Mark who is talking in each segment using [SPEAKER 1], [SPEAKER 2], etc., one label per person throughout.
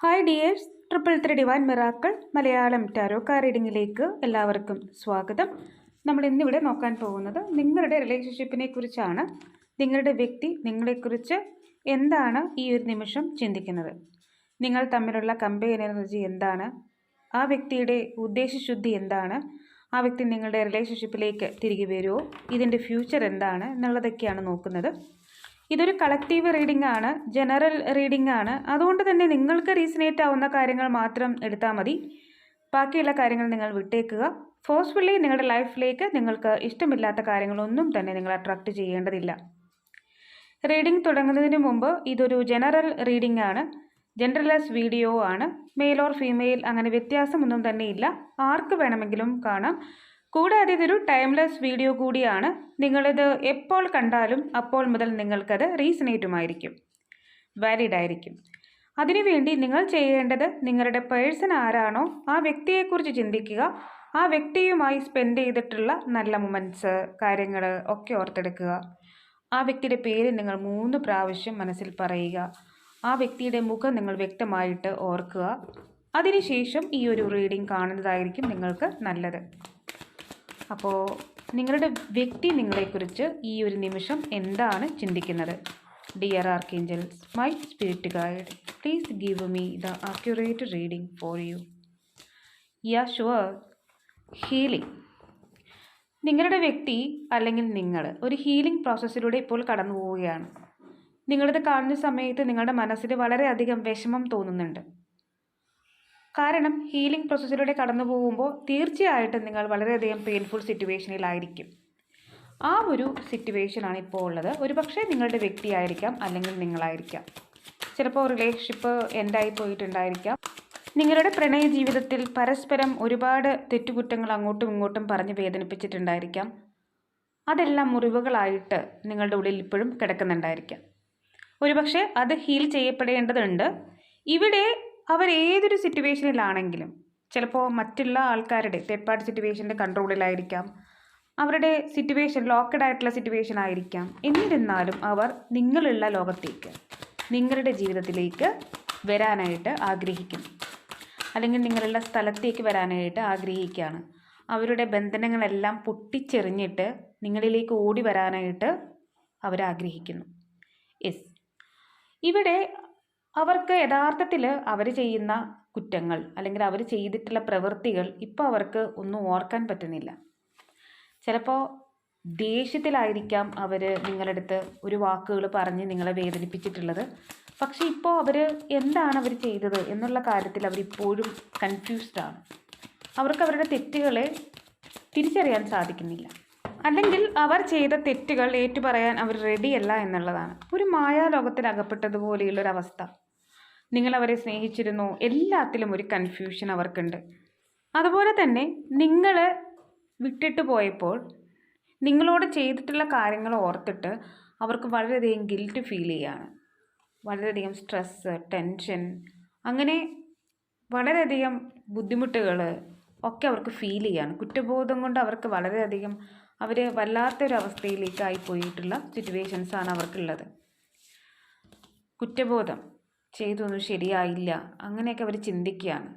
[SPEAKER 1] Hi dears triple three divine miracle Malayalam tarot card റീഡിങ്ങിലേക്ക് എല്ലാവർക്കും സ്വാഗതം. നമ്മൾ ഇന്നിവിടെ നോക്കാൻ പോകുന്നത് നിങ്ങളുടെ റിലേഷൻഷിപ്പിനെ കുറിച്ചാണ്. നിങ്ങളുടെ വ്യക്തി നിങ്ങളെക്കുറിച്ച് എന്താണ് ഈ ഒരു നിമിഷം ചിന്തിക്കുന്നത്? നിങ്ങൾ തമ്മിലുള്ള കമ്പയർ എനർജി എന്താണ്? ആ വ്യക്തിയുടെ ഉദ്ദേശശുദ്ധി എന്താണ്? ആ വ്യക്തി നിങ്ങളുടെ റിലേഷൻഷിപ്പിലേക്ക് തിരികെ വരുമോ? ഇതിന്റെ ഫ്യൂച്ചർ എന്താണ്? എന്നുള്ളതൊക്കെയാണ് നോക്കുന്നത്. ഇതൊരു കളക്റ്റീവ് റീഡിംഗ് ആണ് ജനറൽ റീഡിംഗ് ആണ്. അതുകൊണ്ട് തന്നെ നിങ്ങൾക്ക് റീസണേറ്റ് ആവുന്ന കാര്യങ്ങൾ മാത്രം എടുത്താൽ മതി. ബാക്കിയുള്ള കാര്യങ്ങൾ നിങ്ങൾ വിട്ടേക്കുക. ഫോഴ്സ്ഫുള്ളി നിങ്ങളുടെ ലൈഫിലേക്ക് നിങ്ങൾക്ക് ഇഷ്ടമില്ലാത്ത കാര്യങ്ങളൊന്നും തന്നെ നിങ്ങൾ അട്രാക്റ്റ് ചെയ്യേണ്ടതില്ല. റീഡിംഗ് തുടങ്ങുന്നതിന് മുമ്പ് ഇതൊരു ജനറൽ റീഡിംഗ് ആണ്. ജനറലൈസ് വീഡിയോ ആണ്. മെയിൽ ഓർ ഫീമെയിൽ അങ്ങനെ വ്യത്യാസമൊന്നും തന്നെ ഇല്ല. ആർക്ക് വേണമെങ്കിലും കാണാം. കൂടാതെ ഇതൊരു ടൈംലെസ് വീഡിയോ കൂടിയാണ്. നിങ്ങളിത് എപ്പോൾ കണ്ടാലും അപ്പോൾ മുതൽ നിങ്ങൾക്കത് റീസണേറ്റുമായിരിക്കും വാലിഡ് ആയിരിക്കും. അതിനുവേണ്ടി നിങ്ങൾ ചെയ്യേണ്ടത് നിങ്ങളുടെ പേഴ്സൺ ആരാണോ ആ വ്യക്തിയെക്കുറിച്ച് ചിന്തിക്കുക. ആ വ്യക്തിയുമായി സ്പെൻഡ് ചെയ്തിട്ടുള്ള നല്ല മൊമെന്റ്സ് കാര്യങ്ങൾ ഒക്കെ ഓർത്തെടുക്കുക. ആ വ്യക്തിയുടെ പേര് നിങ്ങൾ മൂന്ന് പ്രാവശ്യം മനസ്സിൽ പറയുക. ആ വ്യക്തിയുടെ മുഖം നിങ്ങൾ വ്യക്തമായിട്ട് ഓർക്കുക. അതിനുശേഷം ഈ ഒരു റീഡിംഗ് കാണുന്നതായിരിക്കും നിങ്ങൾക്ക് നല്ലത്. അപ്പോൾ നിങ്ങളുടെ വ്യക്തി നിങ്ങളെക്കുറിച്ച് ഈ ഒരു നിമിഷം എന്താണ് ചിന്തിക്കുന്നത്? Dear archangels my spirit guide please give me the accurate reading for you yeah sure healing നിങ്ങളുടെ വ്യക്തി അല്ലെങ്കിൽ നിങ്ങൾ ഒരു ഹീലിംഗ് പ്രോസസ്സിലൂടെ ഇപ്പോൾ കടന്നു പോവുകയാണ് നിങ്ങളിത് കാണുന്ന സമയത്ത് നിങ്ങളുടെ മനസ്സിൽ വളരെയധികം വിഷമം തോന്നുന്നുണ്ട്. കാരണം ഹീലിംഗ് പ്രോസസ്സിലൂടെ കടന്നു പോകുമ്പോൾ തീർച്ചയായിട്ടും നിങ്ങൾ വളരെയധികം പെയിൻഫുൾ സിറ്റുവേഷനിലായിരിക്കും ആ ഒരു സിറ്റുവേഷനാണ് ഇപ്പോൾ ഉള്ളത്. ഒരു പക്ഷേ നിങ്ങളുടെ വ്യക്തിയായിരിക്കാം അല്ലെങ്കിൽ നിങ്ങളായിരിക്കാം. ചിലപ്പോൾ റിലേഷൻഷിപ്പ് എൻഡായി പോയിട്ടുണ്ടായിരിക്കാം. നിങ്ങളുടെ പ്രണയ ജീവിതത്തിൽ പരസ്പരം ഒരുപാട് തെറ്റുകുറ്റങ്ങൾ അങ്ങോട്ടും ഇങ്ങോട്ടും പറഞ്ഞ് വേദനിപ്പിച്ചിട്ടുണ്ടായിരിക്കാം. അതെല്ലാം മുറിവുകളായിട്ട് നിങ്ങളുടെ ഉള്ളിൽ ഇപ്പോഴും കിടക്കുന്നുണ്ടായിരിക്കാം. ഒരുപക്ഷെ അത് ഹീൽ ചെയ്യപ്പെടേണ്ടതുണ്ട്. ഇവിടെ അവർ ഏതൊരു സിറ്റുവേഷനിലാണെങ്കിലും ചിലപ്പോൾ മറ്റുള്ള ആൾക്കാരുടെ തേർഡ് പാർട്ടി സിറ്റുവേഷന്റെ കൺട്രോളിലായിരിക്കാം അവരുടെ സിറ്റുവേഷൻ ലോക്കഡ് ആയിട്ടുള്ള സിറ്റുവേഷൻ ആയിരിക്കാം. എന്നിരുന്നാലും അവർ നിങ്ങളുള്ള ലോകത്തേക്ക് നിങ്ങളുടെ ജീവിതത്തിലേക്ക് വരാനായിട്ട് ആഗ്രഹിക്കുന്നു. അല്ലെങ്കിൽ നിങ്ങളുള്ള സ്ഥലത്തേക്ക് വരാനായിട്ട് ആഗ്രഹിക്കുകയാണ്. അവരുടെ ബന്ധനങ്ങളെല്ലാം പൊട്ടിച്ചെറിഞ്ഞിട്ട് നിങ്ങളിലേക്ക് ഓടി വരാനായിട്ട് അവരാഗ്രഹിക്കുന്നു യെസ് ഇവിടെ അവർക്ക് യഥാർത്ഥത്തിൽ അവർ ചെയ്യുന്ന കുറ്റങ്ങൾ അല്ലെങ്കിൽ അവർ ചെയ്തിട്ടുള്ള പ്രവൃത്തികൾ ഇപ്പോൾ അവർക്ക് ഒന്നും ഓർക്കാൻ പറ്റുന്നില്ല. ചിലപ്പോൾ ദേഷ്യത്തിലായിരിക്കാം അവർ നിങ്ങളടുത്ത് ഒരു വാക്കുകൾ പറഞ്ഞ് നിങ്ങളെ വേദനിപ്പിച്ചിട്ടുള്ളത്. പക്ഷേ ഇപ്പോൾ അവർ എന്താണ് അവർ ചെയ്തത് എന്നുള്ള കാര്യത്തിൽ അവരിപ്പോഴും കൺഫ്യൂസ്ഡ് ആണ്. അവർക്ക് അവരുടെ തെറ്റുകളെ തിരിച്ചറിയാൻ സാധിക്കുന്നില്ല. അല്ലെങ്കിൽ അവർ ചെയ്ത തെറ്റുകൾ ഏറ്റുപറയാൻ അവർ റെഡിയല്ല എന്നുള്ളതാണ്. ഒരു മായാലോകത്തിൽ അകപ്പെട്ടതുപോലെയുള്ളൊരവസ്ഥ നിങ്ങൾ അവരെ സ്നേഹിച്ചിരുന്നോ. എല്ലാത്തിലും ഒരു കൺഫ്യൂഷൻ അവർക്കുണ്ട്. അതുപോലെ തന്നെ നിങ്ങൾ വിട്ടിട്ട് പോയപ്പോൾ നിങ്ങളോട് ചെയ്തിട്ടുള്ള കാര്യങ്ങൾ ഓർത്തിട്ട് അവർക്ക് വളരെയധികം ഗിൽറ്റ് ഫീൽ ചെയ്യാണ്. വളരെയധികം സ്ട്രെസ്സ് ടെൻഷൻ അങ്ങനെ വളരെയധികം ബുദ്ധിമുട്ടുകൾ ഒക്കെ അവർക്ക് ഫീൽ ചെയ്യാണ്. കുറ്റബോധം കൊണ്ട് അവർക്ക് വളരെയധികം അവർ വല്ലാത്തൊരവസ്ഥയിലേക്കായി പോയിട്ടുള്ള സിറ്റുവേഷൻസാണ് അവർക്കുള്ളത്. കുറ്റബോധം. ചെയ്തൊന്നും ശരിയായില്ല. അങ്ങനെയൊക്കെ അവർ ചിന്തിക്കുകയാണ്.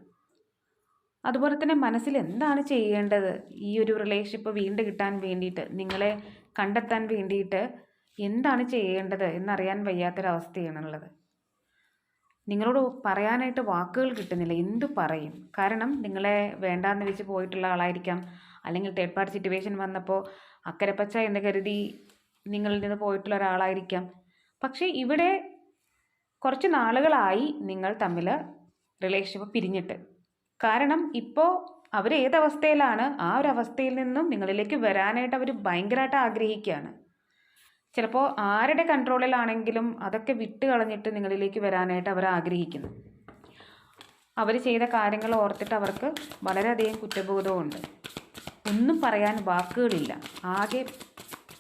[SPEAKER 1] അതുപോലെ തന്നെ മനസ്സിൽ എന്താണ് ചെയ്യേണ്ടത്? ഈ ഒരു റിലേഷൻഷിപ്പ് വീണ്ടും കിട്ടാൻ വേണ്ടിയിട്ട് നിങ്ങളെ കണ്ടെത്താൻ വേണ്ടിയിട്ട് എന്താണ് ചെയ്യേണ്ടത് എന്നറിയാൻ വയ്യാത്തൊരവസ്ഥയാണുള്ളത്. നിങ്ങളോട് പറയാനായിട്ട് വാക്കുകൾ കിട്ടുന്നില്ല. എന്തു പറയും? കാരണം നിങ്ങളെ വേണ്ടാന്ന് വെച്ച് പോയിട്ടുള്ള ആളായിരിക്കാം. അല്ലെങ്കിൽ തേർഡ് പാർട്ടി സിറ്റുവേഷൻ വന്നപ്പോൾ അക്കരപ്പച്ച എന്ന് കരുതി നിങ്ങളിൽ നിന്ന് പോയിട്ടുള്ള ഒരാളായിരിക്കാം. പക്ഷേ ഇവിടെ കുറച്ച് നാളുകളായി നിങ്ങൾ തമ്മിൽ റിലേഷൻഷിപ്പ് പിരിഞ്ഞിട്ട്. കാരണം ഇപ്പോൾ അവർ ഏതവസ്ഥയിലാണ് ആ ഒരു അവസ്ഥയിൽ നിന്നും നിങ്ങളിലേക്ക് വരാനായിട്ട് അവർ ഭയങ്കരമായിട്ട് ആഗ്രഹിക്കുകയാണ്. ചിലപ്പോൾ ആരുടെ കൺട്രോളിലാണെങ്കിലും അതൊക്കെ വിട്ട് കളഞ്ഞിട്ട് നിങ്ങളിലേക്ക് വരാനായിട്ട് അവർ ആഗ്രഹിക്കുന്നു. അവർ ചെയ്ത കാര്യങ്ങൾ ഓർത്തിട്ട് അവർക്ക് വളരെയധികം കുറ്റബോധമുണ്ട് ഒന്നും പറയാൻ വാക്കുകളില്ല. ആകെ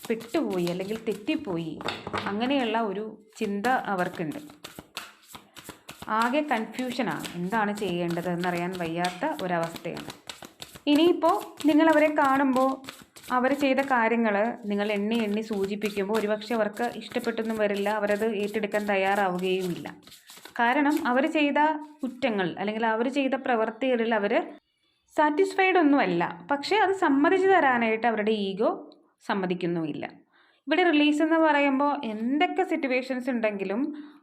[SPEAKER 1] പെട്ടുപോയി അല്ലെങ്കിൽ തെറ്റിപ്പോയി അങ്ങനെയുള്ള ഒരു ചിന്ത അവർക്കുണ്ട്. ആകെ കൺഫ്യൂഷനാണ് എന്താണ് ചെയ്യേണ്ടത് എന്നറിയാൻ വയ്യാത്ത ഒരവസ്ഥയാണ്. ഇനിയിപ്പോൾ നിങ്ങളവരെ കാണുമ്പോൾ അവർ ചെയ്ത കാര്യങ്ങൾ നിങ്ങൾ എണ്ണി എണ്ണി സൂചിപ്പിക്കുമ്പോൾ ഒരുപക്ഷെ അവർക്ക് ഇഷ്ടപ്പെട്ടൊന്നും വരില്ല അവരത് ഏറ്റെടുക്കാൻ തയ്യാറാവുകയുമില്ല. കാരണം അവർ ചെയ്ത കുറ്റങ്ങൾ അല്ലെങ്കിൽ അവർ ചെയ്ത പ്രവൃത്തികളിൽ അവർ സാറ്റിസ്ഫൈഡ് ഒന്നുമല്ല. പക്ഷേ അത് സമ്മതിച്ചു തരാനായിട്ട് അവരുടെ ഈഗോ സമ്മതിക്കുന്നുമില്ല. ഇവിടെ റിലീസ് എന്ന് പറയുമ്പോൾ എന്തൊക്കെ സിറ്റുവേഷൻസ് ഉണ്ടെങ്കിലും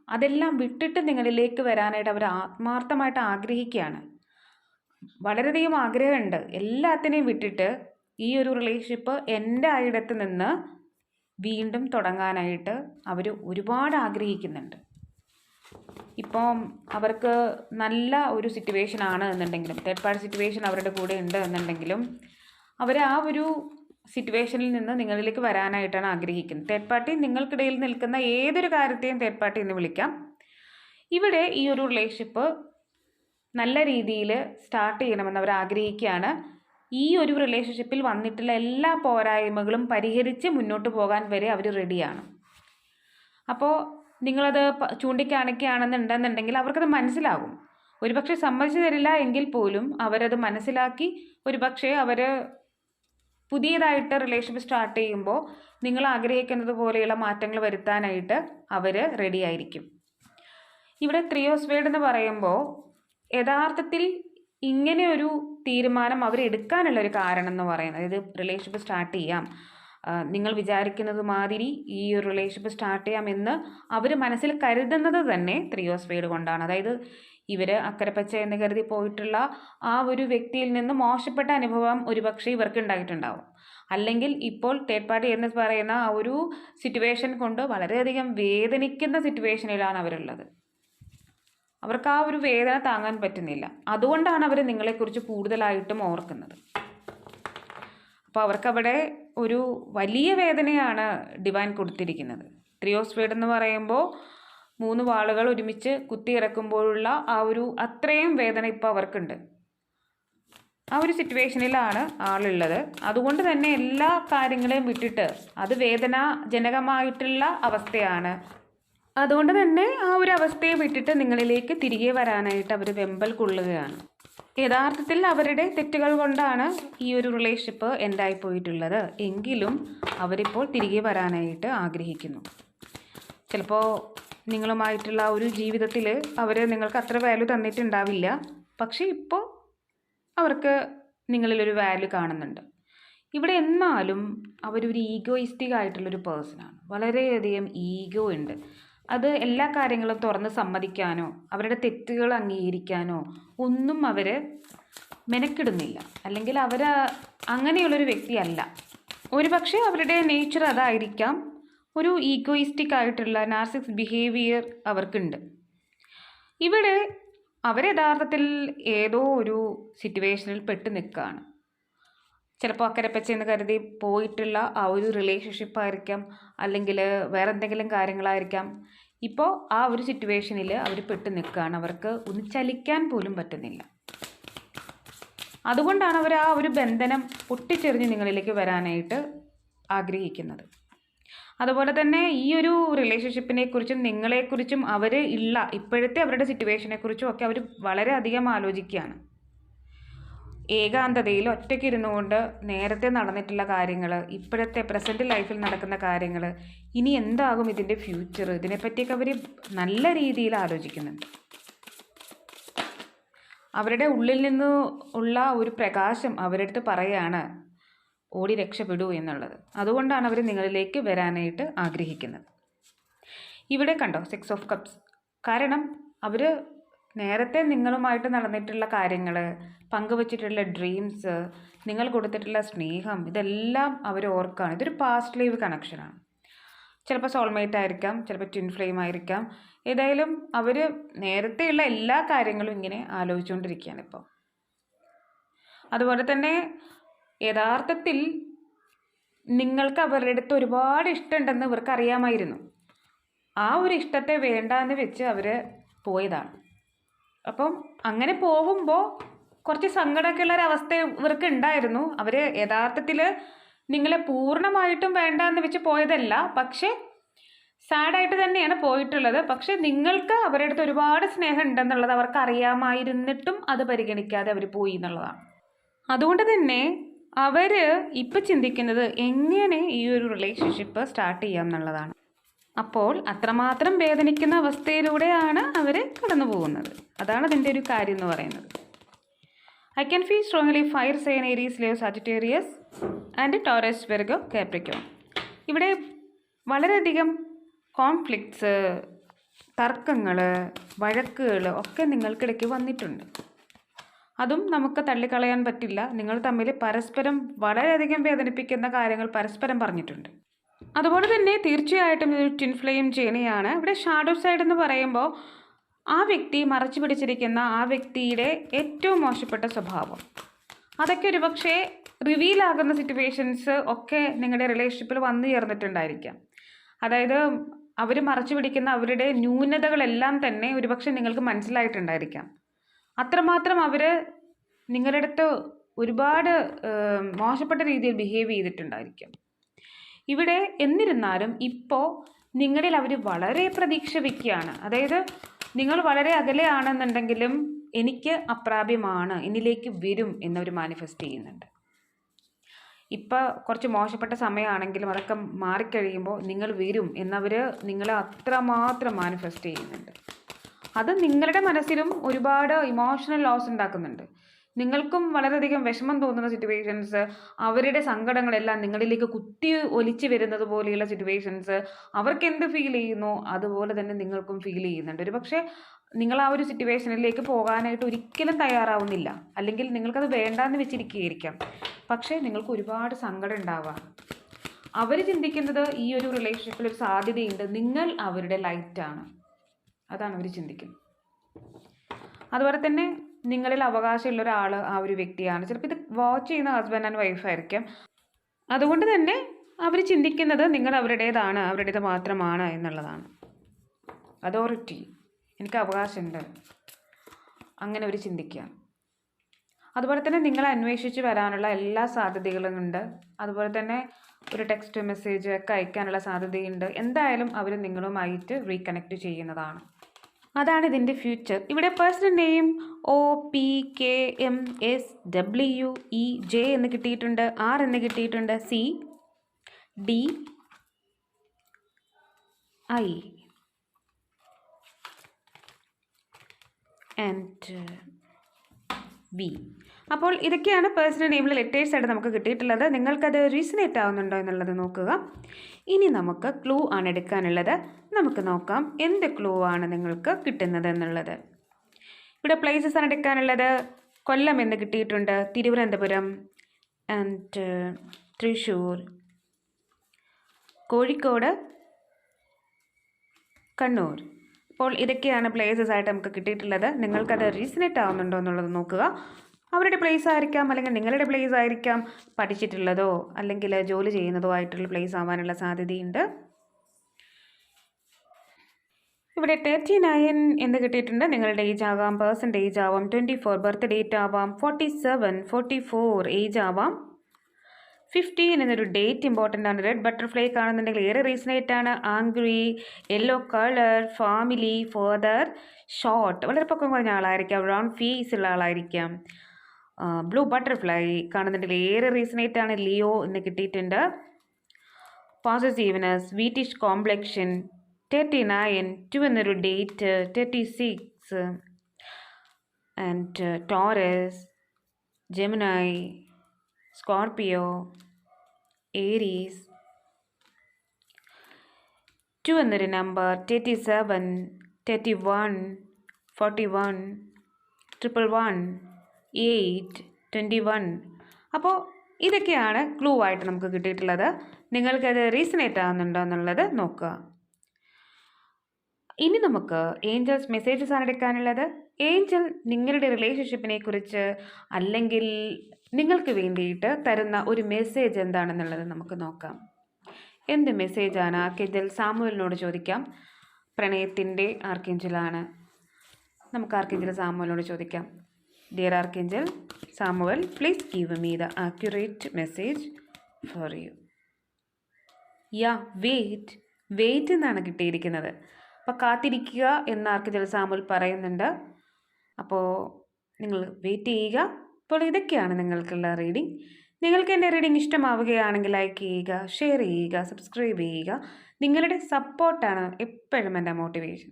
[SPEAKER 1] അതെല്ലാം വിട്ടിട്ട് നിങ്ങളിലേക്ക് വരാനായിട്ട് അവർ ആത്മാർത്ഥമായിട്ട് ആഗ്രഹിക്കുകയാണ്. വളരെയധികം ആഗ്രഹമുണ്ട്. എല്ലാത്തിനെയും വിട്ടിട്ട് ഈ ഒരു റിലേഷൻഷിപ്പ് എന്റെ ആയിടത്ത് നിന്ന് വീണ്ടും തുടങ്ങാനായിട്ട് അവർ ഒരുപാട് ആഗ്രഹിക്കുന്നുണ്ട്. ഇപ്പം അവർക്ക് നല്ല ഒരു സിറ്റുവേഷൻ ആണ് എന്നുണ്ടെങ്കിലും തേർഡ് പാർട്ടി സിറ്റുവേഷൻ അവരുടെ കൂടെ ഉണ്ട് എന്നുണ്ടെങ്കിലും അവർ ആ ഒരു സിറ്റുവേഷനിൽ നിന്ന് നിങ്ങളിലേക്ക് വരാനായിട്ടാണ് ആഗ്രഹിക്കുന്നത്. തേർഡ് പാർട്ടി നിങ്ങൾക്കിടയിൽ നിൽക്കുന്ന ഏതൊരു കാര്യത്തെയും തേർഡ് പാർട്ടി എന്ന് വിളിക്കാം. ഇവിടെ ഈ ഒരു റിലേഷൻഷിപ്പ് നല്ല രീതിയിൽ സ്റ്റാർട്ട് ചെയ്യണമെന്ന് അവർ ആഗ്രഹിക്കുകയാണ്. ഈ ഒരു റിലേഷൻഷിപ്പിൽ വന്നിട്ടുള്ള എല്ലാ പോരായ്മകളും പരിഹരിച്ച് മുന്നോട്ട് പോകാൻ വരെ അവർ റെഡിയാണ് അപ്പോൾ നിങ്ങളത് ചൂണ്ടിക്കാണിക്കുകയാണെന്നുണ്ടെന്നുണ്ടെങ്കിൽ അവർക്കത് മനസ്സിലാകും. ഒരുപക്ഷെ സമ്മതിച്ചു തരില്ല എങ്കിൽ പോലും അവരത് മനസ്സിലാക്കി ഒരുപക്ഷെ അവർ പുതിയതായിട്ട് റിലേഷൻഷിപ്പ് സ്റ്റാർട്ട് ചെയ്യുമ്പോൾ നിങ്ങൾ ആഗ്രഹിക്കുന്നത് പോലെയുള്ള മാറ്റങ്ങൾ വരുത്താനായിട്ട് അവർ റെഡി ആയിരിക്കും. ഇവിടെ ത്രിയോസ്വേഡ് എന്ന് പറയുമ്പോൾ യഥാർത്ഥത്തിൽ ഇങ്ങനെ ഒരു തീരുമാനം അവർ എടുക്കാനുള്ള ഒരു കാരണം എന്ന് പറയുന്നത്. ഇത് റിലേഷൻഷിപ്പ് സ്റ്റാർട്ട് ചെയ്യാം. നിങ്ങൾ വിചാരിക്കുന്നത് മാതിരി ഈ ഒരു റിലേഷൻഷിപ്പ് സ്റ്റാർട്ട് ചെയ്യാം എന്ന് അവർ മനസ്സിൽ കരുതുന്നത് തന്നെ ത്രിയോസ്വേഡ് കൊണ്ടാണ്. അതായത് ഇവർ അക്കരപ്പച്ച എന്ന് കരുതി പോയിട്ടുള്ള ആ ഒരു വ്യക്തിയിൽ നിന്ന് മോശപ്പെട്ട അനുഭവം ഒരുപക്ഷെ ഇവർക്ക് ഉണ്ടായിട്ടുണ്ടാവും. അല്ലെങ്കിൽ ഇപ്പോൾ തേർഡ് പാർട്ടി എന്ന് പറയുന്ന ആ ഒരു സിറ്റുവേഷൻ കൊണ്ട് വളരെയധികം വേദനിക്കുന്ന സിറ്റുവേഷനിലാണ് അവരുള്ളത്. അവർക്ക് ആ ഒരു വേദന താങ്ങാൻ പറ്റുന്നില്ല. അതുകൊണ്ടാണ് അവർ നിങ്ങളെക്കുറിച്ച് കൂടുതലായിട്ടും ഓർക്കുന്നത്. അപ്പോൾ അവർക്കവിടെ ഒരു വലിയ വേദനയാണ് ഡിവൈൻ കൊടുത്തിരിക്കുന്നത്. ത്രിയോസ്ഫീഡ് എന്ന് പറയുമ്പോൾ മൂന്ന് വാളുകൾ ഒരുമിച്ച് കുത്തി കുത്തിയിറക്കുമ്പോഴുള്ള ആ ഒരു അത്രയും വേദന ഇപ്പോൾ അവർക്കുണ്ട്. ആ ഒരു സിറ്റുവേഷനിലാണ് ആളുള്ളത്. അതുകൊണ്ട് തന്നെ എല്ലാ കാര്യങ്ങളെയും വിട്ടിട്ട് അത് വേദനാജനകമായിട്ടുള്ള അവസ്ഥയാണ്. അതുകൊണ്ട് തന്നെ ആ ഒരു അവസ്ഥയെ വിട്ടിട്ട് നിങ്ങളിലേക്ക് തിരികെ വരാനായിട്ട് അവർ വെമ്പൽ കൊള്ളുകയാണ്. യഥാർത്ഥത്തിൽ അവരുടെ തെറ്റുകൾ കൊണ്ടാണ് ഈ ഒരു റിലേഷൻഷിപ്പ് എൻഡായി പോയിട്ടുള്ളത് എങ്കിലും അവരിപ്പോൾ തിരികെ വരാനായിട്ട് ആഗ്രഹിക്കുന്നു. ചിലപ്പോൾ നിങ്ങളുമായിട്ടുള്ള ഒരു ജീവിതത്തിൽ അവർ നിങ്ങൾക്ക് അത്ര വാല്യൂ തന്നിട്ടുണ്ടാവില്ല. പക്ഷേ ഇപ്പോൾ അവർക്ക് നിങ്ങളിലൊരു വാല്യൂ കാണുന്നുണ്ട്. ഇവിടെ എന്നാലും അവരൊരു ഈഗോയിസ്റ്റിക് ആയിട്ടുള്ളൊരു പേഴ്സണാണ് വളരെയധികം ഈഗോ ഉണ്ട്. അത് എല്ലാ കാര്യങ്ങളും തുറന്ന് സമ്മതിക്കാനോ അവരുടെ തെറ്റുകൾ അംഗീകരിക്കാനോ ഒന്നും അവർ മെനക്കിടുന്നില്ല. അല്ലെങ്കിൽ അവർ അങ്ങനെയുള്ളൊരു വ്യക്തിയല്ല. ഒരുപക്ഷെ അവരുടെ നേച്ചർ അതായിരിക്കാം. ഒരു ഈഗോയിസ്റ്റിക് ആയിട്ടുള്ള നാർസിക്സ് ബിഹേവിയർ അവർക്കുണ്ട്. ഇവിടെ അവർ യഥാർത്ഥത്തിൽ ഏതോ ഒരു സിറ്റുവേഷനിൽ പെട്ട് നിൽക്കുകയാണ്. ചിലപ്പോൾ അക്കരപ്പച്ച എന്ന് കരുതി പോയിട്ടുള്ള ആ ഒരു റിലേഷൻഷിപ്പ് ആയിരിക്കാം അല്ലെങ്കിൽ വേറെ എന്തെങ്കിലും കാര്യങ്ങളായിരിക്കാം. ഇപ്പോൾ ആ ഒരു സിറ്റുവേഷനിൽ അവർ പെട്ട് നിൽക്കുകയാണ്. അവർക്ക് ഒന്ന് ചലിക്കാൻ പോലും പറ്റുന്നില്ല. അതുകൊണ്ടാണ് അവർ ആ ഒരു ബന്ധനം പൊട്ടിച്ചെറിഞ്ഞ് നിങ്ങളിലേക്ക് വരാനായിട്ട് ആഗ്രഹിക്കുന്നത്. അതുപോലെ തന്നെ ഈ ഒരു റിലേഷൻഷിപ്പിനെ കുറിച്ചും നിങ്ങളെക്കുറിച്ചും അവർ ഇല്ല ഇപ്പോഴത്തെ അവരുടെ സിറ്റുവേഷനെ കുറിച്ചും ഒക്കെ അവർ വളരെയധികം ആലോചിക്കുകയാണ് ഏകാന്തതയിൽ ഒറ്റയ്ക്ക് ഇരുന്നുകൊണ്ട് നേരത്തെ നടന്നിട്ടുള്ള കാര്യങ്ങൾ ഇപ്പോഴത്തെ പ്രസന്റ് ലൈഫിൽ നടക്കുന്ന കാര്യങ്ങൾ ഇനി എന്താകും ഇതിന്റെ ഫ്യൂച്ചർ ഇതിനെപ്പറ്റിയൊക്കെ അവർ നല്ല രീതിയിൽ ആലോചിക്കുന്നുണ്ട്. അവരുടെ ഉള്ളിൽ നിന്ന് ഉള്ള ഒരു പ്രകാശം അവരടുത്ത് പറയാണ്. ഓടി രക്ഷപ്പെടൂ എന്നുള്ളത്. അതുകൊണ്ടാണ് അവർ നിങ്ങളിലേക്ക് വരാനായിട്ട് ആഗ്രഹിക്കുന്നത്. ഇവിടെ കണ്ടോ സിക്സ് ഓഫ് കപ്സ് കാരണം അവർ നേരത്തെ നിങ്ങളുമായിട്ട് നടന്നിട്ടുള്ള കാര്യങ്ങൾ പങ്കുവച്ചിട്ടുള്ള ഡ്രീംസ് നിങ്ങൾ കൊടുത്തിട്ടുള്ള സ്നേഹം ഇതെല്ലാം അവർ ഓർക്കുകയാണ് ഇതൊരു പാസ്റ്റ് ലൈവ് കണക്ഷനാണ് ചിലപ്പോൾ സോൾമേറ്റ് ആയിരിക്കാം ചിലപ്പോൾ ട്വിൻ ഫ്ലെയിം ആയിരിക്കാം. ഏതായാലും അവർ നേരത്തെയുള്ള എല്ലാ കാര്യങ്ങളും ഇങ്ങനെ ആലോചിച്ചുകൊണ്ടിരിക്കുകയാണ് ഇപ്പോൾ അതുപോലെ തന്നെ യഥാർത്ഥത്തിൽ നിങ്ങൾക്ക് അവരുടെ അടുത്ത് ഒരുപാട് ഇഷ്ടമുണ്ടെന്ന് ഇവർക്ക് അറിയാമായിരുന്നു ആ ഒരു ഇഷ്ടത്തെ വേണ്ട എന്ന് വെച്ച് അവർ പോയതാണ്. അപ്പം അങ്ങനെ പോകുമ്പോൾ കുറച്ച് സങ്കടമൊക്കെ ഉള്ള ഒരവസ്ഥ ഇവർക്ക് ഉണ്ടായിരുന്നു അവർ യഥാർത്ഥത്തിൽ നിങ്ങളെ പൂർണമായിട്ടും വേണ്ട എന്ന് വെച്ച് പോയതല്ല പക്ഷേ സാഡായിട്ട് തന്നെയാണ് പോയിട്ടുള്ളത്. പക്ഷെ നിങ്ങൾക്ക് അവരുടെ അടുത്ത് ഒരുപാട് സ്നേഹം ഉണ്ടെന്നുള്ളത് അവർക്ക് അറിയാമായിരുന്നിട്ടും അത് പരിഗണിക്കാതെ അവർ പോയി എന്നുള്ളതാണ്. അതുകൊണ്ട് തന്നെ അവർ ഇപ്പം ചിന്തിക്കുന്നത് എങ്ങനെ ഈ ഒരു റിലേഷൻഷിപ്പ് സ്റ്റാർട്ട് ചെയ്യാം എന്നുള്ളതാണ്. അപ്പോൾ അത്രമാത്രം വേദനിക്കുന്ന അവസ്ഥയിലൂടെയാണ് അവർ കടന്നു പോകുന്നത്. അതാണ് അതിന്റെ ഒരു കാര്യം എന്ന് പറയുന്നത്. I can feel strongly fire sign Aries Leo Sagittarius and Taurus Virgo Capricorn ഇവിടെ വളരെയധികം കോൺഫ്ലിക്ട്സ് തർക്കങ്ങൾ വഴക്കുകൾ ഒക്കെ നിങ്ങൾക്കിടയ്ക്ക് വന്നിട്ടുണ്ട്. അതും നമുക്ക് തള്ളിക്കളയാൻ പറ്റില്ല. നിങ്ങൾ തമ്മിൽ പരസ്പരം വളരെയധികം വേദനിപ്പിക്കുന്ന കാര്യങ്ങൾ പരസ്പരം പറഞ്ഞിട്ടുണ്ട്. അതുപോലെ തന്നെ തീർച്ചയായിട്ടും ഇതൊരു ട്വിൻ ഫ്ലെയിം ജേണിയാണ് ഇവിടെ ഷാഡോ സൈഡ് എന്ന് പറയുമ്പോൾ ആ വ്യക്തി മറച്ചു പിടിച്ചിരിക്കുന്ന ആ വ്യക്തിയുടെ ഏറ്റവും മോശപ്പെട്ട സ്വഭാവം. അതൊക്കെ ഒരു പക്ഷേ റിവീലാകുന്ന സിറ്റുവേഷൻസ് ഒക്കെ നിങ്ങളുടെ റിലേഷൻഷിപ്പിൽ വന്നു ചേർന്നിട്ടുണ്ടായിരിക്കാം. അതായത് അവർ മറച്ചു പിടിക്കുന്ന അവരുടെ ന്യൂനതകളെല്ലാം തന്നെ ഒരുപക്ഷെ നിങ്ങൾക്ക് മനസ്സിലായിട്ടുണ്ടായിരിക്കാം. അത്രമാത്രം അവർ നിങ്ങളുടെ അടുത്ത് ഒരുപാട് മോശപ്പെട്ട രീതിയിൽ ബിഹേവ് ചെയ്തിട്ടുണ്ടായിരിക്കും. ഇവിടെ എന്നിരുന്നാലും ഇപ്പോൾ നിങ്ങളിൽ അവർ വളരെ പ്രതീക്ഷ വയ്ക്കുകയാണ് അതായത് നിങ്ങൾ വളരെ അകലെയാണെന്നുണ്ടെങ്കിലും എനിക്ക് അപ്രാപ്യമാണ് എന്നിലേക്ക് വരും എന്നവർ മാനിഫെസ്റ്റ് ചെയ്യുന്നുണ്ട്. ഇപ്പോൾ കുറച്ച് മോശപ്പെട്ട സമയമാണെങ്കിലും അതൊക്കെ മാറിക്കഴിയുമ്പോൾ നിങ്ങൾ വരും എന്നവർ നിങ്ങളെ അത്രമാത്രം മാനിഫെസ്റ്റ് ചെയ്യുന്നുണ്ട്. അത് നിങ്ങളുടെ മനസ്സിലും ഒരുപാട് ഇമോഷണൽ ലോസ് ഉണ്ടാക്കുന്നുണ്ട്. നിങ്ങൾക്കും വളരെയധികം വിഷമം തോന്നുന്ന സിറ്റുവേഷൻസ് അവരുടെ സങ്കടങ്ങളെല്ലാം നിങ്ങളിലേക്ക് കുത്തി ഒലിച്ചു വരുന്നത് പോലെയുള്ള സിറ്റുവേഷൻസ് അവർക്ക് എന്ത് ഫീൽ ചെയ്യുന്നു? അതുപോലെ തന്നെ നിങ്ങൾക്കും ഫീൽ ചെയ്യുന്നുണ്ട്. ഒരു പക്ഷേ നിങ്ങൾ ആ ഒരു സിറ്റുവേഷനിലേക്ക് പോകാനായിട്ട് ഒരിക്കലും തയ്യാറാവുന്നില്ല. അല്ലെങ്കിൽ നിങ്ങൾക്കത് വേണ്ടാന്ന് വെച്ചിരിക്കുകയായിരിക്കാം. പക്ഷേ നിങ്ങൾക്ക് ഒരുപാട് സങ്കടം ഉണ്ടാവാം. അവർ ചിന്തിക്കുന്നത് ഈ ഒരു റിലേഷൻഷിപ്പിൽ ഒരു സാധ്യതയുണ്ട്. നിങ്ങൾ അവരുടെ ലൈറ്റാണ് അതാണ് അവർ ചിന്തിക്കുന്നത് അതുപോലെ തന്നെ നിങ്ങളിൽ അവകാശമുള്ള ഒരാൾ ആ ഒരു വ്യക്തിയാണ്. ചിലപ്പോൾ ഇത് വാച്ച് ചെയ്യുന്ന ഹസ്ബൻഡ് ആൻഡ് വൈഫ് ആയിരിക്കും. അതുകൊണ്ട് തന്നെ അവർ ചിന്തിക്കുന്നത് നിങ്ങൾ അവരുടേതാണ് അവരുടേത് മാത്രമാണ് എന്നുള്ളതാണ്. അതോറിറ്റി എനിക്ക് അവകാശമുണ്ട്. അങ്ങനെ അവർ ചിന്തിക്കുക. അതുപോലെ തന്നെ നിങ്ങളെ അന്വേഷിച്ച് വരാനുള്ള എല്ലാ സാധ്യതകളും ഉണ്ട്. അതുപോലെ തന്നെ ഒരു ടെക്സ്റ്റ് മെസ്സേജ് ഒക്കെ അയക്കാനുള്ള സാധ്യതയുണ്ട്. എന്തായാലും അവർ നിങ്ങളുമായിട്ട് റീകണക്ട് ചെയ്യുന്നതാണ്. അതാണ് ഇതിന്റെ ഫ്യൂച്ചർ ഇവിടെ personal name O P K M S W E J എന്ന് കിട്ടിയിട്ടുണ്ട് ആർ എന്ന് കിട്ടിയിട്ടുണ്ട് C D I and V അപ്പോൾ ഇതൊക്കെയാണ് പേഴ്സണൽ നെയിമിൽ ലെറ്റേഴ്സ് ആയിട്ട് നമുക്ക് കിട്ടിയിട്ടുള്ളത്. നിങ്ങൾക്കത് റീസണേറ്റ് ആവുന്നുണ്ടോ എന്നുള്ളത് നോക്കുക. ഇനി നമുക്ക് ക്ലൂ ആണ് എടുക്കാനുള്ളത്. നമുക്ക് നോക്കാം എന്ത് ക്ലൂ ആണ് നിങ്ങൾക്ക് കിട്ടുന്നത് എന്നുള്ളത്. ഇവിടെ പ്ലേസസ് ആണ് എടുക്കാനുള്ളത്. കൊല്ലം എന്ന് കിട്ടിയിട്ടുണ്ട്. തിരുവനന്തപുരം ആൻഡ് തൃശ്ശൂർ. കോഴിക്കോട് കണ്ണൂർ. അപ്പോൾ ഇതൊക്കെയാണ് പ്ലേസസ് ആയിട്ട് നമുക്ക് കിട്ടിയിട്ടുള്ളത്. നിങ്ങൾക്കത് റീസണേറ്റ് ആവുന്നുണ്ടോ എന്നുള്ളത് നോക്കുക. അവരുടെ പ്ലേസ് ആയിരിക്കാം അല്ലെങ്കിൽ നിങ്ങളുടെ പ്ലേസ് ആയിരിക്കാം പഠിച്ചിട്ടുള്ളതോ അല്ലെങ്കിൽ ജോലി ചെയ്യുന്നതോ ആയിട്ടുള്ള പ്ലേസ് ആവാനുള്ള സാധ്യതയുണ്ട്. ഇവിടെ തേർട്ടി നയൻ എന്ന് കിട്ടിയിട്ടുണ്ട്. നിങ്ങളുടെ ഏജ് ആവാം പേഴ്സന്റേജ് ആവാം ട്വന്റി ഫോർ ബർത്ത് ഡേറ്റ് ആവാം forty seven forty four age ആവാം. ഫിഫ്റ്റീൻ എന്നൊരു ഡേറ്റ് ഇമ്പോർട്ടന്റ് ആണ്. റെഡ് ബട്ടർഫ്ലൈ കാണുന്നുണ്ടെങ്കിൽ ഏറെ റീസണേറ്റ് ആണ്. Angry yellow colour family father short വളരെ പൊക്കം കുറഞ്ഞ ആളായിരിക്കാം. റൗണ്ട് ഫീസ് ഉള്ള ആളായിരിക്കാം. ബ്ലൂ ബട്ടർഫ്ലൈ കാണുന്നുണ്ടെങ്കിൽ ഏറെ റീസണേറ്റ് ആണ് ലിയോ എന്ന് കിട്ടിയിട്ടുണ്ട്. Positiveness wheatish complexion thirty nine two എന്നൊരു date thirty six and Taurus Gemini Scorpio Aries two എന്നൊരു number thirty seven thirty one forty one triple one eight twenty one അപ്പോൾ ഇതൊക്കെയാണ് clue ആയിട്ട് നമുക്ക് കിട്ടിയിട്ടുള്ളത്. നിങ്ങൾക്കത് റീസണേറ്റ് ആകുന്നുണ്ടോ എന്നുള്ളത് നോക്കുക. ഇനി നമുക്ക് ഏഞ്ചൽസ് മെസ്സേജസ് ആണ് എടുക്കാനുള്ളത്. ഏഞ്ചൽ നിങ്ങളുടെ റിലേഷൻഷിപ്പിനെ കുറിച്ച് അല്ലെങ്കിൽ നിങ്ങൾക്ക് വേണ്ടിയിട്ട് തരുന്ന ഒരു മെസ്സേജ് എന്താണെന്നുള്ളത് നമുക്ക് നോക്കാം. എന്ത് മെസ്സേജാണ് ആർക്കേഞ്ചൽ സാമുവലിനോട് ചോദിക്കാം. പ്രണയത്തിന്റെ ആർക്കേഞ്ചലാണ് നമുക്ക് ആർക്കേഞ്ചൽ സാമുവലിനോട് ചോദിക്കാം. Dear archangel Samuel please give me the accurate message for you yeah wait wait എന്നാണ് കിട്ടിയിരിക്കുന്നത്. അപ്പോൾ കാത്തിരിക്കുക എന്ന് ആർക്കേഞ്ചൽ സാമുവൽ പറയുന്നുണ്ട്. അപ്പോൾ നിങ്ങൾ വെയിറ്റ് ചെയ്യുക. അപ്പോൾ ഇതൊക്കെയാണ് നിങ്ങൾക്കുള്ള റീഡിംഗ് നിങ്ങൾക്ക് എന്റെ റീഡിംഗ് ഇഷ്ടമാവുകയാണെങ്കിൽ ലൈക്ക് ചെയ്യുക ഷെയർ ചെയ്യുക സബ്സ്ക്രൈബ് ചെയ്യുക. നിങ്ങളുടെ സപ്പോർട്ടാണ് എപ്പോഴും എന്റെ മോട്ടിവേഷൻ